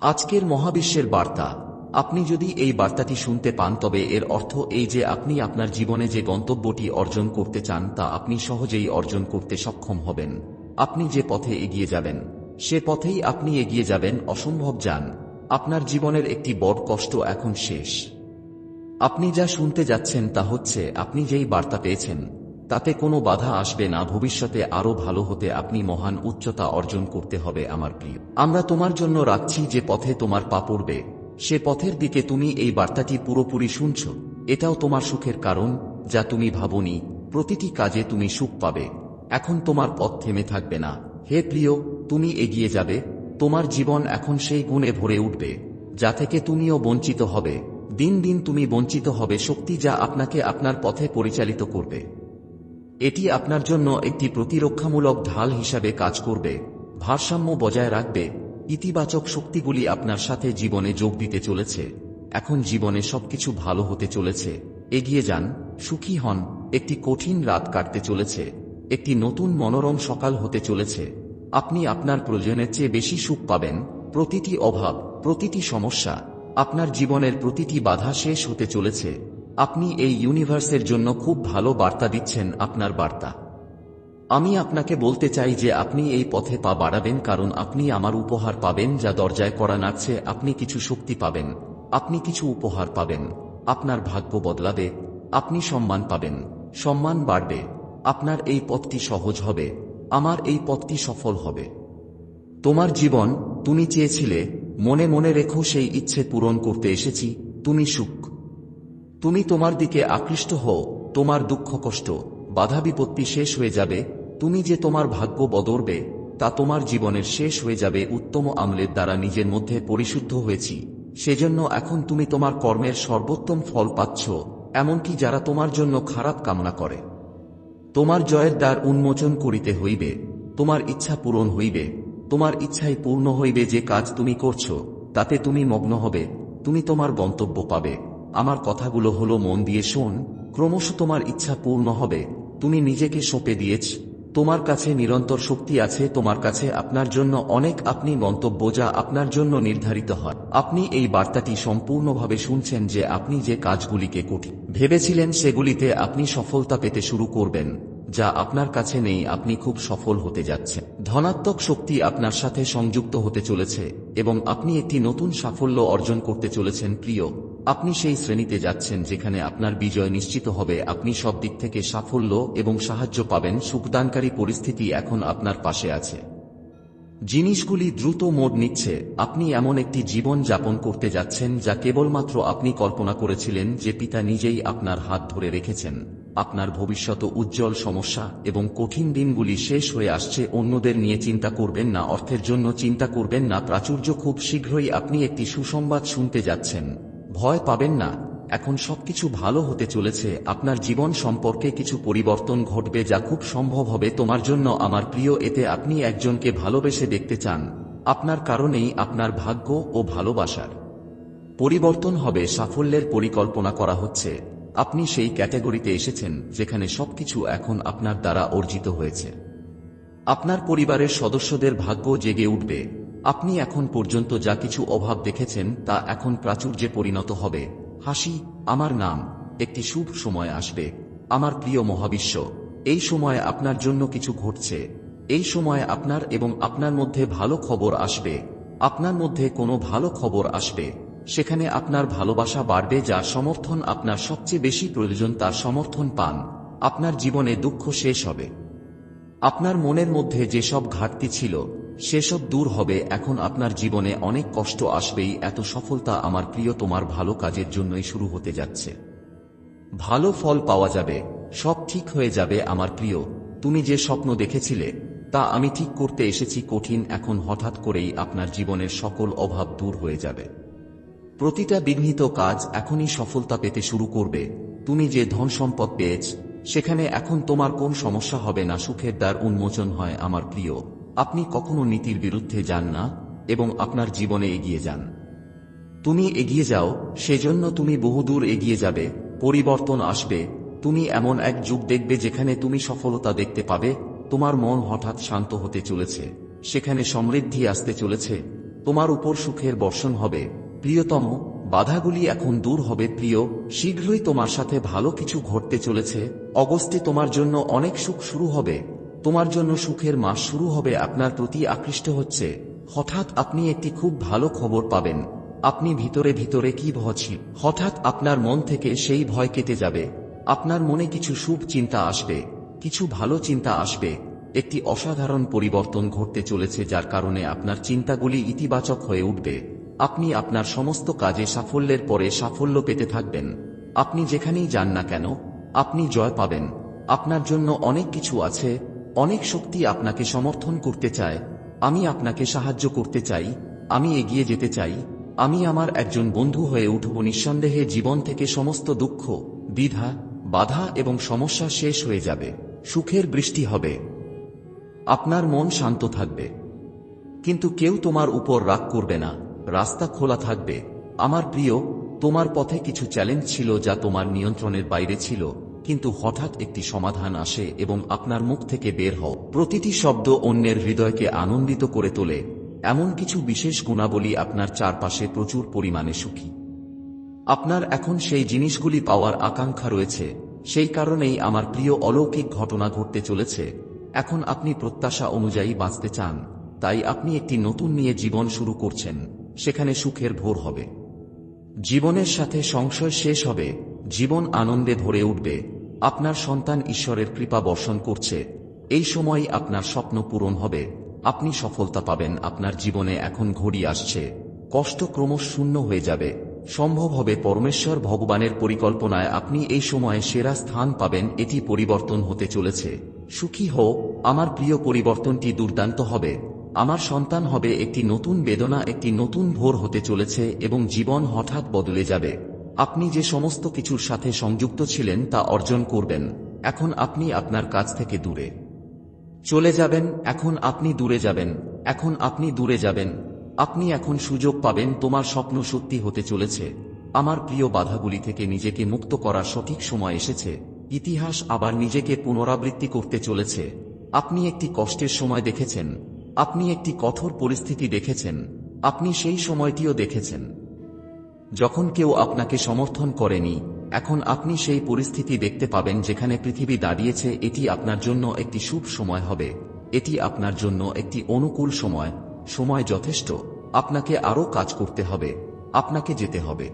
আজকের মহাবিশ্বের বার্তা। আপনি যদি এই বার্তাটি শুনতে পান, তবে এর অর্থ এই যে আপনি আপনার জীবনে যে গন্তব্যটি অর্জন করতে চান, তা আপনি সহজেই অর্জন করতে সক্ষম হবেন। আপনি যে পথে এগিয়ে যাবেন, সে পথেই আপনি এগিয়ে যাবেন, অসম্ভব যান। আপনার জীবনের একটি বড় কষ্ট এখন শেষ। আপনি যা শুনতে যাচ্ছেন, তা হচ্ছে আপনি যেই বার্তা পেয়েছেন তাতে কোনো বাধা আসবে না, ভবিষ্যতে আরও ভালো হতে আপনি মহান উচ্চতা অর্জন করতে হবে আমার প্রিয়। আমরা তোমার জন্য রাখছি যে পথে তোমার পা পড়বে। সে পথের দিকে তুমি এই বার্তাটি পুরোপুরি শুনছ। এটাও তোমার সুখের কারণ, যা তুমি ভাবনি। প্রতিটি কাজে তুমি সুখ পাবে। এখন তোমার পথ থেমে থাকবে না। হে প্রিয়, তুমি এগিয়ে যাবে। তোমার জীবন এখন সেই গুণে ভরে উঠবে, যা থেকে তুমিও বঞ্চিত হবে। দিন দিন তুমি বঞ্চিত হবে শক্তি যা আপনাকে আপনার পথে পরিচালিত করবে। এটি আপনার জন্য একটি প্রতিরক্ষামূলক ঢাল হিসাবে কাজ করবে, ভারসাম্য বজায় রাখবে, ইতিবাচক শক্তিগুলি আপনার সাথে জীবনে যোগ দিতে চলেছে। এখন জীবনে সবকিছু ভালো হতে চলেছে। এগিয়ে যান, সুখী হন, একটি কঠিন রাত কাটতে চলেছে, একটি নতুন মনোরম সকাল হতে চলেছে। আপনি আপনার প্রয়োজনের চেয়ে বেশি সুখ পাবেন, প্রতিটি অভাব, প্রতিটি সমস্যা, আপনার জীবনের প্রতিটি বাধা শেষ হতে চলেছে। আপনি এই ইউনিভার্সের জন্য খুব ভালো বার্তা দিচ্ছেন আপনার বার্তা। আমি আপনাকে বলতে চাই যে আপনি এই পথে পা বাড়াবেন কারণ আপনি আমার উপহার পাবেন যা দরজায় করা নাচছে, আপনি কিছু শক্তি পাবেন। আপনি কিছু উপহার পাবেন। আপনার ভাগ্য বদলাবে, আপনি সম্মান পাবেন। সম্মান বাড়বে। আপনার এই পথটি সহজ হবে। আমার এই পথটি সফল হবে। তোমার জীবন, তুমি চেয়েছিলে, মনে মনে রেখো সেই ইচ্ছে পূরণ করতে এসেছি, তুমি সুখ। তুমি তোমার দিকে আকৃষ্ট হও, তোমার দুঃখ কষ্ট, বাধা বিপত্তি শেষ হয়ে যাবে, তুমি যে তোমার ভাগ্য বদরবে তা তোমার জীবনের শেষ হয়ে যাবে উত্তম আমলের দ্বারা নিজের মধ্যে পরিশুদ্ধ হয়েছি। সেজন্য এখন তুমি তোমার কর্মের সর্বোত্তম ফল পাচ্ছ, এমনকি যারা তোমার জন্য খারাপ কামনা করে। তোমার জয়ের দ্বার উন্মোচন করিতে হইবে, তোমার ইচ্ছা পূরণ হইবে, তোমার ইচ্ছাই পূর্ণ হইবে যে কাজ তুমি করছ, তাতে তুমি মগ্ন হবে, তুমি তোমার গন্তব্য পাবে। আমার কথাগুলো হলো মন দিয়ে শোন, ক্রমশ তোমার ইচ্ছা পূর্ণ হবে, তুমি নিজেকে সঁপে দিয়েছ, তোমার কাছে নিরন্তর শক্তি আছে, তোমার কাছে আপনার জন্য অনেক আপনি গন্তব্য যা আপনার জন্য নির্ধারিত হয়। আপনি এই বার্তাটি সম্পূর্ণভাবে শুনছেন যে আপনি যে কাজগুলিকে কঠিন ভেবেছিলেন সেগুলিতে আপনি সফলতা পেতে শুরু করবেন, যা আপনার কাছে নেই, আপনি খুব সফল হতে যাচ্ছে ধনাত্মক শক্তি আপনার সাথে সংযুক্ত হতে চলেছে এবং আপনি একটি নতুন সাফল্য অর্জন করতে চলেছেন, প্রিয়। আপনি সেই শ্রেণীতে যাচ্ছেন যেখানে আপনার বিজয় নিশ্চিত হবে। আপনি সব দিক থেকে সাফল্য এবং সাহায্য পাবেন। সুখদানকারী পরিস্থিতি এখন আপনার পাশে আছে। জিনিসগুলি দ্রুত মোড় নিচ্ছে। আপনি এমন একটি জীবন যাপন করতে যাচ্ছেন যা কেবলমাত্র আপনি কল্পনা করেছিলেন যে পিতা নিজেই আপনার হাত ধরে রেখেছেন। আপনার ভবিষ্যৎ উজ্জ্বল সমস্যা এবং কঠিন দিনগুলি শেষ হয়ে আসছে। অন্যদের নিয়ে চিন্তা করবেন না, অর্থের জন্য চিন্তা করবেন না। প্রাচুর্য খুব শীঘ্রই আপনি একটি সুসংবাদ শুনতে যাচ্ছেন। ভয় পাবেন না। এখন সবকিছু ভালো হতে চলেছে। আপনার জীবন সম্পর্কে কিছু পরিবর্তন ঘটবে যা খুব সম্ভব হবে তোমার জন্য। আমার প্রিয়, এতে আপনি একজনকে ভালোবেসে দেখতে চান। আপনার কারণেই আপনার ভাগ্য ও ভালোবাসার পরিবর্তন হবে। সাফল্যের পরিকল্পনা করা হচ্ছে। আপনি সেই ক্যাটাগরিতে এসেছেন যেখানে সবকিছু এখন আপনার দ্বারা অর্জিত হয়েছে। আপনার পরিবারের সদস্যদের ভাগ্য জেগে উঠবে। আপনি এখন পর্যন্ত যা কিছু অভাব দেখেছেন, তা এখন প্রাচুর্যে পরিণত হবে। হাসি, আমার নাম। একটি শুভ সময় আসবে। আমার প্রিয় মহাবিশ্ব, এই সময় আপনার জন্য কিছু ঘটছে। এই সময় আপনার এবং আপনার মধ্যে ভালো খবর আসবে। আপনার মধ্যে কোনো ভালো খবর আসবে। সেখানে আপনার ভালোবাসা বাড়বে যা সমর্থন আপনার সবচেয়ে বেশি প্রয়োজন, তার সমর্থন পান। আপনার জীবনে দুঃখ শেষ হবে। আপনার মনের মধ্যে যেসব ঘাটতি ছিল, সেসব দূর হবে, এখন আপনার জীবনে অনেক কষ্ট আসবেই, এত সফলতা আমার প্রিয়, তোমার ভালো কাজের জন্যই শুরু হতে যাচ্ছে। ভালো ফল পাওয়া যাবে, সব ঠিক হয়ে যাবে, আমার প্রিয়, তুমি যে স্বপ্ন দেখেছিলে, তা আমি ঠিক করতে এসেছি কঠিন, এখন হঠাৎ করেই আপনার জীবনের সকল অভাব দূর হয়ে যাবে। প্রতিটা বিঘ্নিত কাজ এখনই সফলতা পেতে শুরু করবে, তুমি যে ধন সম্পদ পেয়েছ সেখানে এখন তোমার কোন সমস্যা হবে না, সুখের দ্বার উন্মোচন হয় আমার প্রিয়। আপনি কখনো নীতির বিরুদ্ধে যান না এবং আপনার জীবনে এগিয়ে যান। তুমি এগিয়ে যাও, সেজন্য তুমি বহুদূর এগিয়ে যাবে, পরিবর্তন আসবে, তুমি এমন এক যুগ দেখবে যেখানে তুমি সফলতা দেখতে পাবে, তোমার মন হঠাৎ শান্ত হতে চলেছে, সেখানে সমৃদ্ধি আসতে চলেছে, তোমার উপর সুখের বর্ষণ হবে। প্রিয়তম বাধাগুলি এখন দূর হবে, প্রিয়। শীঘ্রই তোমার সাথে ভালো কিছু ঘটতে চলেছে। অগস্টে তোমার জন্য অনেক সুখ শুরু হবে। তোমার জন্য সুখের মাস শুরু হবে, আপনার প্রতি আকৃষ্ট হচ্ছে। হঠাৎ আপনি একটি খুব ভালো খবর পাবেন। আপনি ভিতরে ভিতরে কি ভছি হঠাৎ আপনার মন থেকে সেই ভয় কেটে যাবে। আপনার মনে কিছু শুভ চিন্তা আসবে, কিছু ভালো চিন্তা আসবে। একটি অসাধারণ পরিবর্তন ঘটতে চলেছে, যার কারণে আপনার চিন্তাগুলি ইতিবাচক হয়ে উঠবে। আপনি আপনার সমস্ত কাজে সাফল্যের পরে সাফল্য পেতে থাকবেন। আপনি যেখানেই যান না কেন, আপনি জয় পাবেন। আপনার জন্য অনেক কিছু আছে, অনেক শক্তি আপনাকে সমর্থন করতে চায়। আমি আপনাকে সাহায্য করতে চাই, আমি এগিয়ে যেতে চাই। আমি আমার একজন বন্ধু হয়ে উঠব নিঃসন্দেহে জীবন থেকে সমস্ত দুঃখ, দ্বিধা, বাধা এবং সমস্যা শেষ হয়ে যাবে। সুখের বৃষ্টি হবে। আপনার মন শান্ত থাকবে। কিন্তু কেউ তোমার উপর রাগ করবে না। রাস্তা খোলা থাকবে। আমার প্রিয়, তোমার পথে কিছু চ্যালেঞ্জ ছিল যা তোমার নিয়ন্ত্রণের বাইরে ছিল, কিন্তু হঠাৎ একটি সমাধান আসে এবং আপনার মুখ থেকে বের হও। প্রতিটি শব্দ অন্যের হৃদয়কে আনন্দিত করে তোলে। এমন কিছু বিশেষ গুণাবলী আপনার চারপাশে প্রচুর পরিমাণে সুখী। আপনার এখন সেই জিনিসগুলি পাওয়ার আকাঙ্ক্ষা রয়েছে। সেই কারণেই আমার প্রিয় অলৌকিক ঘটনা ঘটতে চলেছে। এখন আপনি প্রত্যাশা অনুযায়ী বাঁচতে চান। তাই আপনি একটি নতুন নিয়ে জীবন শুরু করছেন। সেখানে সুখের ভোর হবে। জীবনের সাথে সংশয় শেষ হবে, জীবন আনন্দে ভরে উঠবে, আপনার সন্তান ঈশ্বরের কৃপা বর্ষণ করছে, এই সময় আপনার স্বপ্ন পূরণ হবে, আপনি সফলতা পাবেন, আপনার জীবনে এখন ঘড়ি আসছে, কষ্ট ক্রমশ শূন্য হয়ে যাবে, সম্ভব হবে পরমেশ্বর ভগবানের পরিকল্পনায় আপনি এই সময়ে সেরা স্থান পাবেন, এটি পরিবর্তন হতে চলেছে, সুখী হোক আমার প্রিয় পরিবর্তনটি দুর্দান্ত হবে। আমার সন্তান হবে একটি নতুন বেদনা, একটি নতুন ভোর হতে চলেছে এবং জীবন হঠাৎ বদলে যাবে। আপনি যে সমস্ত কিছুর সাথে সংযুক্ত ছিলেন তা অর্জন করবেন। এখন আপনি আপনার কাছ থেকে দূরে। চলে যাবেন, এখন আপনি দূরে যাবেন, এখন আপনি দূরে যাবেন। আপনি এখন সুযোগ পাবেন, তোমার স্বপ্ন সত্যি হতে চলেছে। আমার প্রিয় বাধাগুলি থেকে নিজেকে মুক্ত করার সঠিক সময় এসেছে। ইতিহাস আবার নিজেকে পুনরাবৃত্তি করতে চলেছে। আপনি একটি কষ্টের সময় দেখেছেন। আপনি একটি কঠোর পরিস্থিতি দেখেছেন, আপনি সেই সময়টিও দেখেছেন। যখন কেউ আপনাকে সমর্থন করেনি, এখন আপনি সেই পরিস্থিতি দেখতে পাবেন যেখানে পৃথিবী দাঁড়িয়েছে, এটি আপনার জন্য একটি শুভ সময় হবে, এটি আপনার জন্য একটি অনুকূল সময় সময় যথেষ্ট, আপনাকে আরও কাজ করতে হবে, আপনাকে যেতে হবে।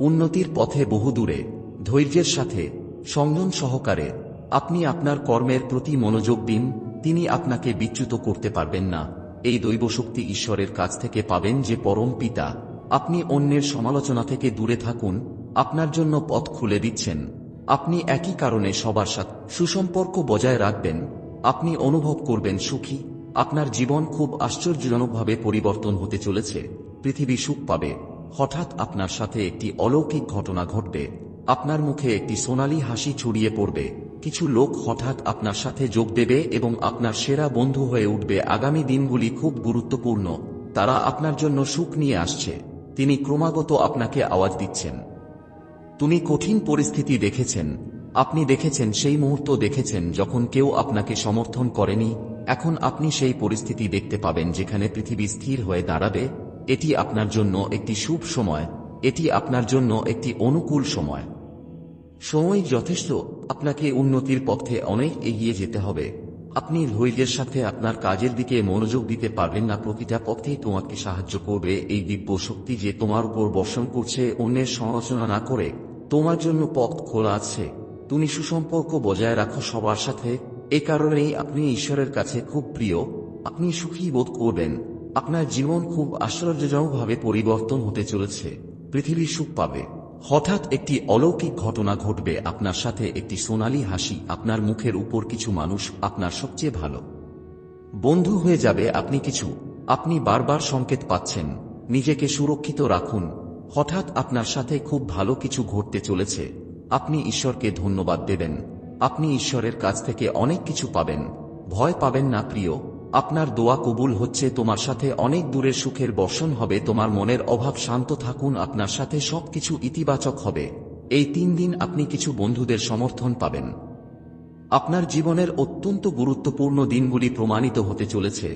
উন্নতির পথে বহু দূরে, ধৈর্যের সাথে, সংযম সহকারে, আপনি আপনার কর্মের প্রতি মনোযোগ দিন তিনি আপনাকে বিচ্যুত করতে পারবেন না। এই দৈব শক্তি ঈশ্বরের কাছ থেকে পাবেন যে পরম পিতা। আপনি অন্যের সমালোচনা থেকে দূরে থাকুন। আপনার জন্য পথ খুলে দিচ্ছেন। আপনি একই কারণে সবার সাথে সুসম্পর্ক বজায় রাখবেন। আপনি অনুভব করবেন সুখী। আপনার জীবন খুব আশ্চর্যজনকভাবে পরিবর্তন হতে চলেছে। পৃথিবী সুখ পাবে। হঠাৎ আপনার সাথে একটি অলৌকিক ঘটনা ঘটবে। আপনার মুখে একটি সোনালি হাসি ছড়িয়ে পড়বে। কিছু লোক হঠাৎ আপনার সাথে যোগ দেবে এবং আপনার সেরা বন্ধু হয়ে উঠবে। আগামী দিনগুলি খুব গুরুত্বপূর্ণ। তারা আপনার জন্য সুখ নিয়ে আসছে। তিনি ক্রমাগত আপনাকে আওয়াজ দিচ্ছেন। তুমি কঠিন পরিস্থিতি দেখেছেন। আপনি দেখেছেন, সেই মুহূর্ত দেখেছেন যখন কেউ আপনাকে সমর্থন করেনি। এখন আপনি সেই পরিস্থিতি দেখতে পাবেন যেখানে পৃথিবী স্থির হয়ে দাঁড়াবে। এটি আপনার জন্য একটি শুভ সময়। এটি আপনার জন্য একটি অনুকূল সময়। সময় যথেষ্ট। আপনাকে উন্নতির পথে অনেক এগিয়ে যেতে হবে। আপনি ধৈর্যের সাথে আপনার কাজের দিকে মনোযোগ দিতে পারবেন না। প্রতিটা পথেই তোমাকে সাহায্য করবে এই দিব্য শক্তি যে তোমার উপর বর্ষণ করছে, অন্যের সমালোচনা না করে। তোমার জন্য পথ খোলা আছে। তুমি সুসম্পর্ক বজায় রাখো সবার সাথে। এ কারণেই আপনি ঈশ্বরের কাছে খুব প্রিয়। আপনি সুখী বোধ করবেন। আপনার জীবন খুব আশ্চর্যজনকভাবে পরিবর্তন হতে চলেছে। পৃথিবী সুখ পাবে। হঠাৎ একটি অলৌকিক ঘটনা ঘটবে আপনার সাথে একটি সোনালি হাসি, আপনার মুখের উপর কিছু মানুষ আপনার সবচেয়ে ভালো। বন্ধু হয়ে যাবে আপনি কিছু। আপনি বারবার সংকেত পাচ্ছেন। নিজেকে সুরক্ষিত রাখুন। হঠাৎ আপনার সাথে খুব ভালো কিছু ঘটতে চলেছে। আপনি ঈশ্বরকে ধন্যবাদ দেবেন। আপনি ঈশ্বরের কাছ থেকে অনেক কিছু পাবেন। ভয় পাবেন না, প্রিয়। আপনার দোয়া কবুল হচ্ছে তোমার সাথে অনেক দূরের সুখের বর্ষণ হবে, তোমার মনের অভাব শান্ত থাকুন, আপনার সাথে সবকিছু ইতিবাচক হবে। এই তিন দিন আপনি কিছু বন্ধুদের সমর্থন পাবেন। আপনার জীবনের অত্যন্ত গুরুত্বপূর্ণ দিনগুলি প্রমাণিত হতে চলেছে।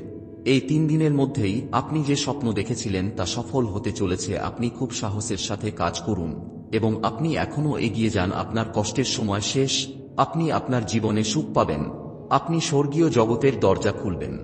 এই তিন দিনের মধ্যেই আপনি যে স্বপ্ন দেখেছিলেন তা সফল হতে চলেছে, আপনি খুব সাহসের সাথে কাজ করুন এবং আপনি এখনও এগিয়ে যান, আপনার কষ্টের সময় শেষ, আপনি আপনার জীবনে সুখ পাবেন। আপনি স্বর্গীয় জগতের দরজা খুলবেন।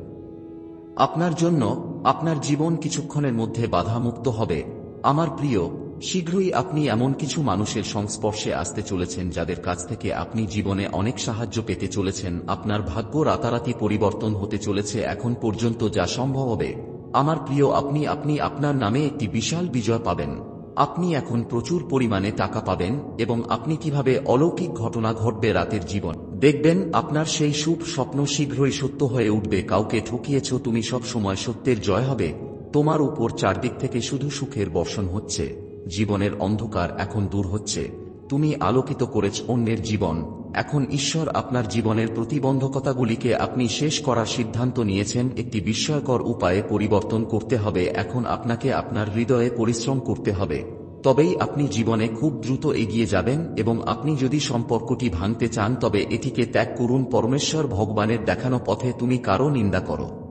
আপনার জন্য আপনার জীবন কিছুক্ষণের মধ্যে বাধামুক্ত হবে। আমার প্রিয়, শীঘ্রই আপনি এমন কিছু মানুষের সংস্পর্শে আসতে চলেছেন যাদের কাছ থেকে আপনি জীবনে অনেক সাহায্য পেতে চলেছেন। আপনার ভাগ্য রাতারাতি পরিবর্তন হতে চলেছে এখন পর্যন্ত যা সম্ভব হবে। আমার প্রিয়, আপনি আপনি আপনার নামে একটি বিশাল বিজয় পাবেন। আপনি এখন প্রচুর পরিমাণে টাকা পাবেন এবং আপনি কীভাবে অলৌকিক ঘটনা ঘটবে রাতের জীবন। দেখবেন, আপনার সেই শুভ স্বপ্ন শীঘ্রই সত্য হয়ে উঠবে। কাউকে ঠকিয়েছ তুমি সব সময় সত্যের জয় হবে। তোমার উপর চারদিক থেকে শুধু সুখের বর্ষণ হচ্ছে। জীবনের অন্ধকার এখন দূর হচ্ছে। তুমি আলোকিত করেছ অন্যের জীবন। এখন ঈশ্বর আপনার জীবনের প্রতিবন্ধকতাগুলিকে আপনি শেষ করার সিদ্ধান্ত নিয়েছেন। একটি বিস্ময়কর উপায়ে পরিবর্তন করতে হবে। এখন আপনাকে আপনার হৃদয়ে পরিশ্রম করতে হবে। তবেই আপনি জীবনে খুব দ্রুত এগিয়ে যাবেন এবং আপনি যদি সম্পর্কটি ভাঙতে চান, তবে এটিকে ত্যাগ করুন। পরমেশ্বর ভগবানের দেখানো পথে তুমি কারও নিন্দা করো।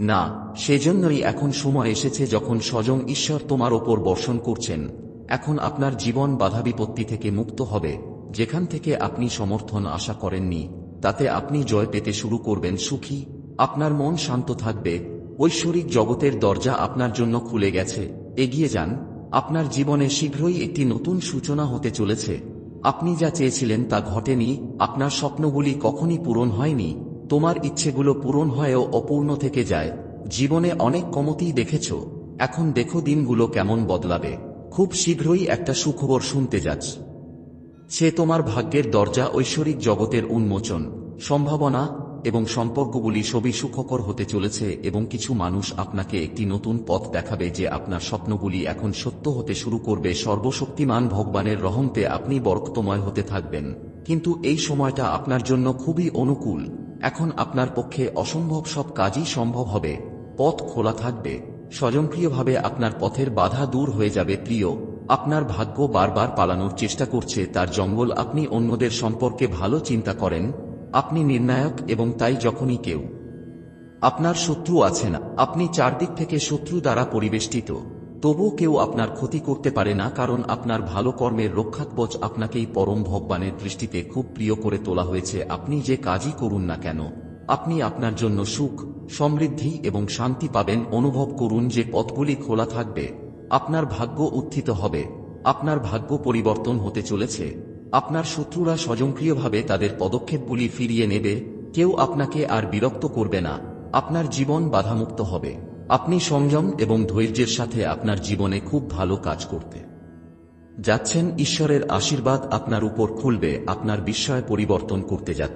না, সেজন্যই এখন সময় এসেছে যখন স্বয়ং ঈশ্বর তোমার ওপর বর্ষণ করছেন। এখন আপনার জীবন বাধা বিপত্তি থেকে মুক্ত হবে। যেখান থেকে আপনি সমর্থন আশা করেননি, তাতে আপনি জয় পেতে শুরু করবেন সুখী। আপনার মন শান্ত থাকবে। ঐশ্বরিক জগতের দরজা আপনার জন্য খুলে গেছে। এগিয়ে যান। আপনার জীবনে শীঘ্রই একটি নতুন সূচনা হতে চলেছে। আপনি যা চেয়েছিলেন তা ঘটেনি, আপনার স্বপ্নগুলি কখনই পূরণ হয়নি, তোমার ইচ্ছেগুলো পূরণ হয়েও অপূর্ণ থেকে যায়। জীবনে অনেক কমতিই দেখেছ, এখন দেখো দিনগুলো কেমন বদলাবে। খুব শীঘ্রই একটা সুখবর শুনতে যাচ্ছ। সে তোমার ভাগ্যের দরজা ঐশ্বরিক জগতের উন্মোচন। সম্ভাবনা এবং সম্পর্কগুলি সবই সুখকর হতে চলেছে এবং কিছু মানুষ আপনাকে একটি নতুন পথ দেখাবে যে আপনার স্বপ্নগুলি এখন সত্য হতে শুরু করবে। সর্বশক্তিমান ভগবানের রহমতে আপনি বরকতময় হতে থাকবেন। কিন্তু এই সময়টা আপনার জন্য খুবই অনুকূল। এখন আপনার পক্ষে অসম্ভব সব কাজই সম্ভব হবে। পথ খোলা থাকবে। স্বয়ংক্রিয়ভাবে আপনার পথের বাধা দূর হয়ে যাবে। প্রিয়, আপনার ভাগ্য বারবার পালানোর চেষ্টা করছে। তার জঙ্গল আপনি অন্যদের সম্পর্কে ভালো চিন্তা করেন। আপনি নির্ণায়ক এবং তাই যখনই কেউ আপনার শত্রু আছে না আপনি চারদিক থেকে শত্রু দ্বারা পরিবেষ্টিত, তবুও কেউ আপনার ক্ষতি করতে পারে না কারণ আপনার ভালো কর্মের রক্ষাকবচ আপনাকেই পরম ভগবানের দৃষ্টিতে খুব প্রিয় করে তোলা হয়েছে। আপনি যে কাজই করুন না কেন, আপনি আপনার জন্য সুখ, সমৃদ্ধি এবং শান্তি পাবেন। অনুভব করুন যে পথগুলি খোলা থাকবে, আপনার ভাগ্য উত্থিত হবে, আপনার ভাগ্য পরিবর্তন হতে চলেছে। আপনার শত্রুরা স্বয়ংক্রিয়ভাবে তাদের পদক্ষেপগুলি ফিরিয়ে নেবে, কেউ আপনাকে আর বিরক্ত করবে না, আপনার জীবন বাধামুক্ত হবে। আপনি সংযম এবং ধৈর্যের সাথে আপনার জীবনে খুব ভালো কাজ করতে যাচ্ছেন, ঈশ্বরের আশীর্বাদ আপনার উপর খুলবে, আপনার বিস্ময় পরিবর্তন করতে যাচ্ছে